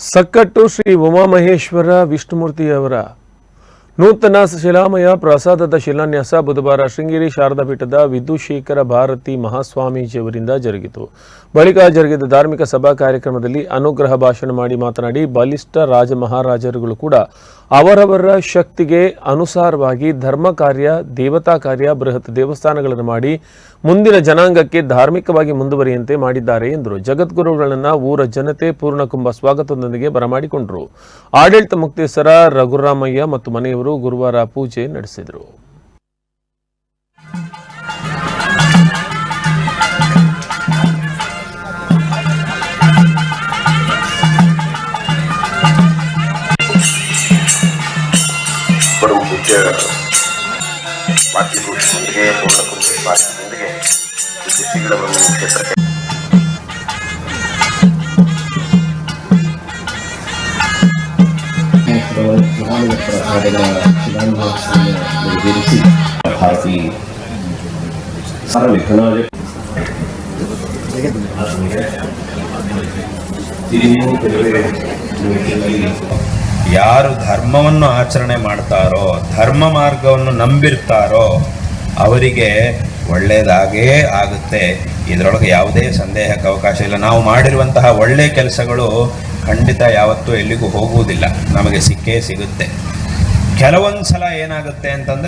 ಸಕ್ಕಟ್ಟು ಶ್ರೀ ಉಮಾಮಹೇಶ್ವರ ವಿಷ್ಣುಮೂರ್ತಿಯವರ ನೂತನ ಶಿಲಾಮಯ ಪ್ರಸಾದದ ಶಿಲಾನ್ಯಾಸ ಬುಧವಾರ ಶೃಂಗೇರಿ ಶಾರದಾ ಪೀಠದ ವಿದ್ಯುಶೇಖರ ಭಾರತಿ ಮಹಾಸ್ವಾಮೀಜಿಯವರಿಂದ ಜರುಗಿತು. ಬಳಿಕ ಜರುಗಿದ ಧಾರ್ಮಿಕ ಸಭಾ ಕಾರ್ಯಕ್ರಮದಲ್ಲಿ ಅನುಗ್ರಹ ಭಾಷಣ ಮಾಡಿ ಮಾತನಾಡಿ ಬಲಿಷ್ಠ ರಾಜ ಮಹಾರಾಜರುಗಳು ಕೂಡ ಅವರವರ ಶಕ್ತಿಗೆ ಅನುಸಾರವಾಗಿ ಧರ್ಮ ಕಾರ್ಯ, ದೇವತಾ ಕಾರ್ಯ, ಬೃಹತ್ ದೇವಸ್ಥಾನಗಳನ್ನು ಮಾಡಿ ಮುಂದಿನ ಜನಾಂಗಕ್ಕೆ ಧಾರ್ಮಿಕವಾಗಿ ಮುಂದುವರಿಯಂತೆ ಮಾಡಿದ್ದಾರೆ ಎಂದರು. ಜಗದ್ಗುರುಗಳನ್ನು ಊರ ಜನತೆ ಪೂರ್ಣಕುಂಭ ಸ್ವಾಗತದೊಂದಿಗೆ ಬರಮಾಡಿಕೊಂಡರು. ಆಡಳಿತ ಮುಕ್ತೇಸರ ರಘುರಾಮಯ್ಯ ಮತ್ತು ಮನೆಯವರು ಗುರುವಾರ ಪೂಜೆ ನಡೆಸಿದರು ಪರಮ ಪೂಜ್ಯ ಮಾತೃಭೂಷಣರಿಗೆ ಪೂರ್ಣಕುಂಭ ಸ್ವಾಗತದೊಂದಿಗೆ ಶ್ರೀಗಳ ಯಾರು ಧರ್ಮವನ್ನು ಆಚರಣೆ ಮಾಡ್ತಾರೋ, ಧರ್ಮ ಮಾರ್ಗವನ್ನು ನಂಬಿರ್ತಾರೋ, ಅವರಿಗೆ ಒಳ್ಳೆಯದಾಗೇ ಆಗುತ್ತೆ. ಇದರೊಳಗೆ ಯಾವುದೇ ಸಂದೇಹಕ್ಕೆ ಅವಕಾಶ ಇಲ್ಲ. ನಾವು ಮಾಡಿರುವಂತಹ ಒಳ್ಳೆಯ ಕೆಲಸಗಳು ಖಂಡಿತ ಯಾವತ್ತೂ ಎಲ್ಲಿಗೂ ಹೋಗುವುದಿಲ್ಲ. ನಮಗೆ ಸಿಕ್ಕೇ ಸಿಗುತ್ತೆ. ಕೆಲವೊಂದು ಸಲ ಏನಾಗುತ್ತೆ ಅಂತಂದ್ರೆ